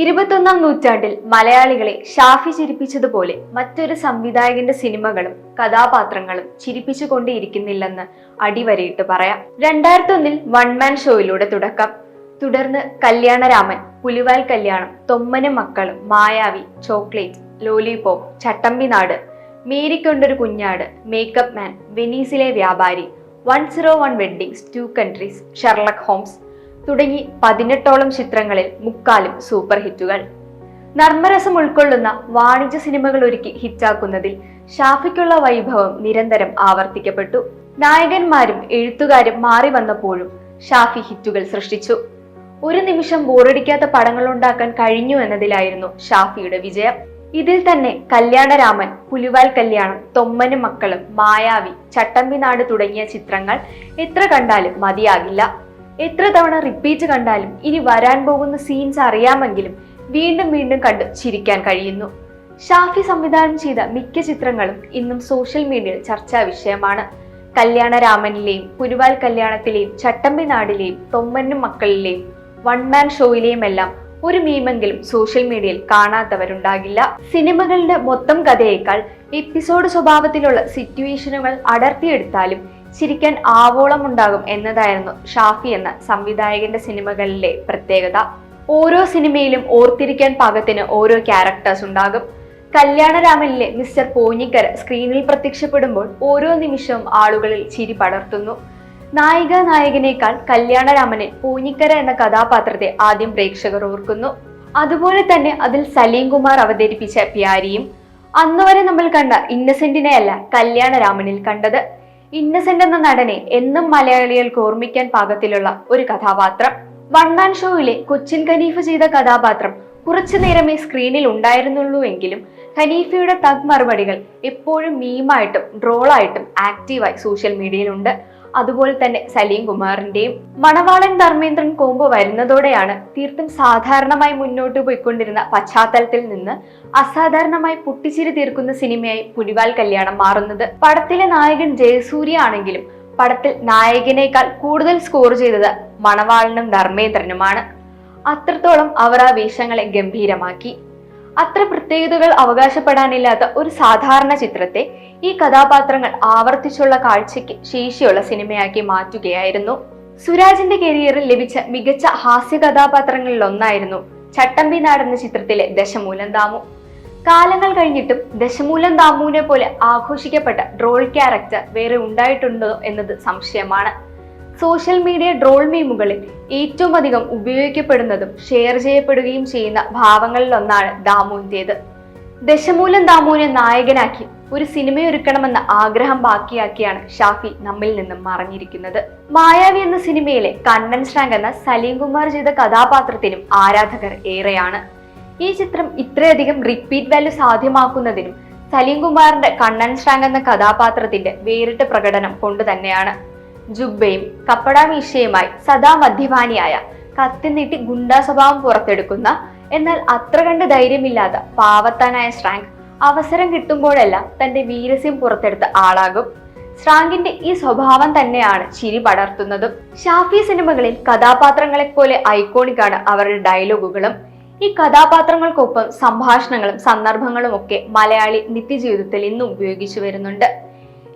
ഇരുപത്തൊന്നാം നൂറ്റാണ്ടിൽ മലയാളികളെ ഷാഫി ചിരിപ്പിച്ചതുപോലെ മറ്റൊരു സംവിധായകന്റെ സിനിമകളും കഥാപാത്രങ്ങളും ചിരിപ്പിച്ചുകൊണ്ടേയിരിക്കുന്നില്ലെന്ന് അടിവരയിട്ട് പറയാം. രണ്ടായിരത്തി ഒന്നിൽ വൺ മാൻ ഷോയിലൂടെ തുടക്കം. തുടർന്ന് കല്യാണരാമൻ പുലിവാൽ കല്യാണം തൊമ്മനും മക്കളും മായാവി ചോക്ലേറ്റ് ലോലിപോപ്പ് ചട്ടമ്പിനാട് മേരിക്കൊണ്ടൊരു കുഞ്ഞാട് മേക്കപ്പ് മാൻ വെനീസിലെ വ്യാപാരി one zero one weddings two countries Sherlock Holmes തുടങ്ങി പതിനെട്ടോളം ചിത്രങ്ങളിൽ മുക്കാലും സൂപ്പർ ഹിറ്റുകൾ. നർമ്മരസം ഉൾക്കൊള്ളുന്ന വാണിജ്യ സിനിമകൾ ഒരുക്കി ഹിറ്റാക്കുന്നതിൽ ഷാഫിക്കുള്ള വൈഭവം നിരന്തരം ആവർത്തിക്കപ്പെട്ടു. നായകന്മാരും എഴുത്തുകാരും മാറി വന്നപ്പോഴും ഷാഫി ഹിറ്റുകൾ സൃഷ്ടിച്ചു. ഒരു നിമിഷം ബോറടിക്കാത്ത പടങ്ങൾ ഉണ്ടാക്കാൻ കഴിഞ്ഞു എന്നതിലായിരുന്നു ഷാഫിയുടെ വിജയം. ഇതിൽ തന്നെ കല്യാണരാമൻ പുലിവാൽ കല്യാണം തൊമ്മനും മക്കളും മായാവി ചട്ടമ്പിനാട് തുടങ്ങിയ ചിത്രങ്ങൾ എത്ര കണ്ടാലും മതിയാകില്ല. എത്ര തവണ റിപ്പീറ്റ് കണ്ടാലും ഇനി വരാൻ പോകുന്ന സീൻസ് അറിയാമെങ്കിലും വീണ്ടും വീണ്ടും കണ്ട് ചിരിക്കാൻ കഴിയുന്നു. ഷാഫി സംവിധാനം ചെയ്ത മിക്ക ചിത്രങ്ങളും ഇന്നും സോഷ്യൽ മീഡിയയിൽ ചർച്ചാ വിഷയമാണ്. കല്യാണരാമനിലെയും പുരുവാൽ കല്യാണത്തിലെയും ചട്ടമ്പി നാടിലെയും തൊമ്മനും മക്കളിലെയും വൺ മാൻ ഷോയിലെയും എല്ലാം ഒരു മീമെങ്കിലും സോഷ്യൽ മീഡിയയിൽ കാണാത്തവരുണ്ടാകില്ല. സിനിമകളുടെ മൊത്തം കഥയേക്കാൾ എപ്പിസോഡ് സ്വഭാവത്തിലുള്ള സിറ്റുവേഷനുകൾ അടർത്തിയെടുത്താലും ചിരിക്കാൻ ആവോളം ഉണ്ടാകും എന്നതായിരുന്നു ഷാഫി എന്ന സംവിധായകന്റെ സിനിമകളിലെ പ്രത്യേകത. ഓരോ സിനിമയിലും ഓർത്തിരിക്കാൻ പാകത്തിന് ഓരോ ക്യാരക്ടേഴ്സ് ഉണ്ടാകും. കല്യാണരാമനിലെ മിസ്റ്റർ പോഞ്ഞിക്കര സ്ക്രീനിൽ പ്രത്യക്ഷപ്പെടുമ്പോൾ ഓരോ നിമിഷവും ആളുകളിൽ ചിരി പടർത്തുന്നു. നായിക നായകനേക്കാൾ കല്യാണരാമനിൽ പൂഞ്ഞിക്കര എന്ന കഥാപാത്രത്തെ ആദ്യം പ്രേക്ഷകർ ഓർക്കുന്നു. അതുപോലെ തന്നെ അതിൽ സലീം കുമാർ അവതരിപ്പിച്ച പ്യാരിയും. അന്നുവരെ നമ്മൾ കണ്ട ഇന്നസെന്റിനെയല്ല കല്യാണരാമനിൽ കണ്ടത്. ഇന്നസെന്റ് എന്ന നടനെ എന്നും മലയാളികൾക്ക് ഓർമ്മിക്കാൻ പാകത്തിലുള്ള ഒരു കഥാപാത്രം. വൺ മാൻ ഷോയിലെ കൊച്ചിൻ ഖനീഫ് ചെയ്ത കഥാപാത്രം കുറച്ചു നേരമേ സ്ക്രീനിൽ ഉണ്ടായിരുന്നുള്ളൂ എങ്കിലും ഖനീഫയുടെ തഗ് മറുപടികൾ എപ്പോഴും മീമായിട്ടും ഡ്രോളായിട്ടും ആക്റ്റീവായി സോഷ്യൽ മീഡിയയിലുണ്ട് അതുപോലെ തന്നെ സലീം കുമാറിന്റെയും മണവാളൻ ധർമ്മേന്ദ്രൻ കോംബോ വരുന്നതോടെയാണ് തീർത്തും സാധാരണമായി മുന്നോട്ട് പോയിക്കൊണ്ടിരുന്ന പശ്ചാത്തലത്തിൽ നിന്ന് അസാധാരണമായി പൊട്ടിച്ചിരി തീർക്കുന്ന സിനിമയായി പുലിവാൽ കല്യാണം മാറുന്നത്. പടത്തിലെ നായകൻ ജയസൂര്യ ആണെങ്കിലും പടത്തിൽ നായകനേക്കാൾ കൂടുതൽ സ്കോർ ചെയ്തത് മണവാളനും ധർമ്മേന്ദ്രനുമാണ്. അത്രത്തോളം അവർ ആ വേഷങ്ങളെ ഗംഭീരമാക്കി. അത്ര പ്രത്യേകതകൾ അവകാശപ്പെടാനില്ലാത്ത ഒരു സാധാരണ ചിത്രത്തെ ഈ കഥാപാത്രങ്ങൾ ആവർത്തിച്ചുള്ള കാഴ്ചയ്ക്ക് ശേഷിയുള്ള സിനിമയാക്കി മാറ്റുകയായിരുന്നു. സുരാജിന്റെ കരിയറിൽ ലഭിച്ച മികച്ച ഹാസ്യ കഥാപാത്രങ്ങളിൽ ഒന്നായിരുന്നു ചട്ടമ്പി നാടെന്ന ചിത്രത്തിലെ ദശമൂലം ദാമു. കാലങ്ങൾ കഴിഞ്ഞിട്ടും ദശമൂലം ദാമുവിനെ പോലെ ആഘോഷിക്കപ്പെട്ട ഡ്രോൾ ക്യാരക്ടർ വേറെ ഉണ്ടായിട്ടുണ്ടോ എന്നത് സംശയമാണ്. സോഷ്യൽ മീഡിയ ഡ്രോൾ മീമുകളിൽ ഏറ്റവും അധികം ഉപയോഗിക്കപ്പെടുന്നതും ഷെയർ ചെയ്യപ്പെടുകയും ചെയ്യുന്ന ഭാവങ്ങളിലൊന്നാണ് ദാമുവിന്റേത് ദശമൂലം ദാമുവിനെ നായകനാക്കി ഒരു സിനിമയൊരുക്കണമെന്ന ആഗ്രഹം ബാക്കിയാക്കിയാണ് ഷാഫി നമ്മിൽ നിന്നും മറഞ്ഞിരിക്കുന്നത്. മായാവി എന്ന സിനിമയിലെ കണ്ണൻ ശ്രാങ്ക് എന്ന സലീം കുമാർ ചെയ്ത കഥാപാത്രത്തിനും ആരാധകർ ഏറെയാണ്. ഈ ചിത്രം ഇത്രയധികം റിപ്പീറ്റ് വാല്യൂ സാധ്യമാക്കുന്നതിനും സലീം കുമാറിന്റെ കണ്ണൻ ശ്രാങ്ക് എന്ന കഥാപാത്രത്തിന്റെ വേറിട്ട പ്രകടനം കൊണ്ട് തന്നെയാണ്. ജുബയും കപ്പട മീശയുമായി സദാ മദ്യപാനിയായ കത്തി നീട്ടി ഗുണ്ടാ സ്വഭാവം പുറത്തെടുക്കുന്ന എന്നാൽ അത്ര കണ്ട് ധൈര്യമില്ലാത്ത പാവത്താനായ ശ്രാങ്ക് അവസരം കിട്ടുമ്പോഴെല്ലാം തന്റെ വീരസ്യം പുറത്തെടുത്ത ആളാകും. ശ്രാങ്കിന്റെ ഈ സ്വഭാവം തന്നെയാണ് ചിരി പടർത്തുന്നതും. ഷാഫി സിനിമകളിൽ കഥാപാത്രങ്ങളെ പോലെ ഐക്കോണിക്കാണ് അവരുടെ ഡയലോഗുകളും. ഈ കഥാപാത്രങ്ങൾക്കൊപ്പം സംഭാഷണങ്ങളും സന്ദർഭങ്ങളും ഒക്കെ മലയാളി നിത്യജീവിതത്തിൽ ഇന്നും ഉപയോഗിച്ചു വരുന്നുണ്ട്.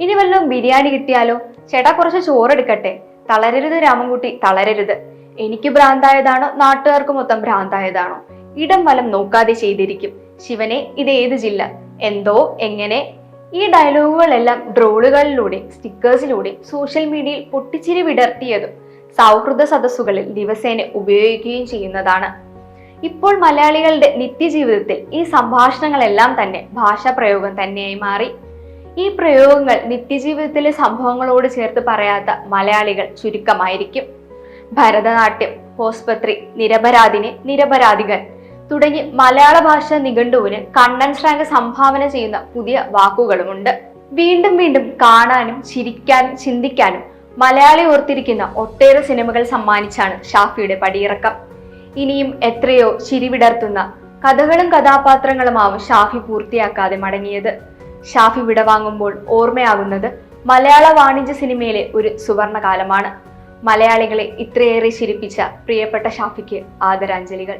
ഇനി വല്ലതും ബിരിയാണി കിട്ടിയാലോ? ചേട്ടാ കുറച്ച് ചോറെടുക്കട്ടെ. തളരരുത് രാമൻകുട്ടി തളരരുത്. എനിക്ക് ഭ്രാന്തായതാണോ? നാട്ടുകാർക്ക് മൊത്തം ഭ്രാന്തായതാണോ? ഇടം വലം നോക്കാതെ ചെയ്തിരിക്കും. ശിവനെ ഇത് ഏത് ജില്ല? എന്തോ എങ്ങനെ? ഈ ഡയലോഗുകളെല്ലാം ഡ്രോളുകളിലൂടെ സ്റ്റിക്കേഴ്സിലൂടെ സോഷ്യൽ മീഡിയയിൽ പൊട്ടിച്ചിരി വിടർത്തിയതും സൗഹൃദ സദസ്സുകളിൽ ദിവസേന ഉപയോഗിക്കുകയും ചെയ്യുന്നതാണ്. ഇപ്പോൾ മലയാളികളുടെ നിത്യജീവിതത്തിൽ ഈ സംഭാഷണങ്ങളെല്ലാം തന്നെ ഭാഷാ പ്രയോഗം തന്നെയായി മാറി. ഈ പ്രയോഗങ്ങൾ നിത്യജീവിതത്തിലെ സംഭവങ്ങളോട് ചേർത്ത് പറയാത്ത മലയാളികൾ ചുരുക്കമായിരിക്കും. ഭരതനാട്യം ഹോസ്പത്രി നിരപരാധിനെ നിരപരാധികൾ തുടങ്ങി മലയാള ഭാഷ നിഘണ്ടുവിന് കണ്ണൻ ശ്രാങ്ക് സംഭാവന ചെയ്യുന്ന പുതിയ വാക്കുകളുമുണ്ട്. വീണ്ടും വീണ്ടും കാണാനും ചിരിക്കാനും ചിന്തിക്കാനും മലയാളി ഓർത്തിരിക്കുന്ന ഒട്ടേറെ സിനിമകൾ സമ്മാനിച്ചാണ് ഷാഫിയുടെ പടിയിറക്കം. ഇനിയും എത്രയോ ചിരിവിടർത്തുന്ന കഥകളും കഥാപാത്രങ്ങളുമാവും ഷാഫി പൂർത്തിയാക്കാതെ മടങ്ങിയത്. ഷാഫി വിടവാങ്ങുമ്പോൾ ഓർമ്മയാകുന്നത് മലയാള വാണിജ്യ സിനിമയിലെ ഒരു സുവർണകാലമാണ്. മലയാളികളെ ഇത്രയേറെ ചിരിപ്പിച്ച പ്രിയപ്പെട്ട ഷാഫിക്ക് ആദരാഞ്ജലികൾ.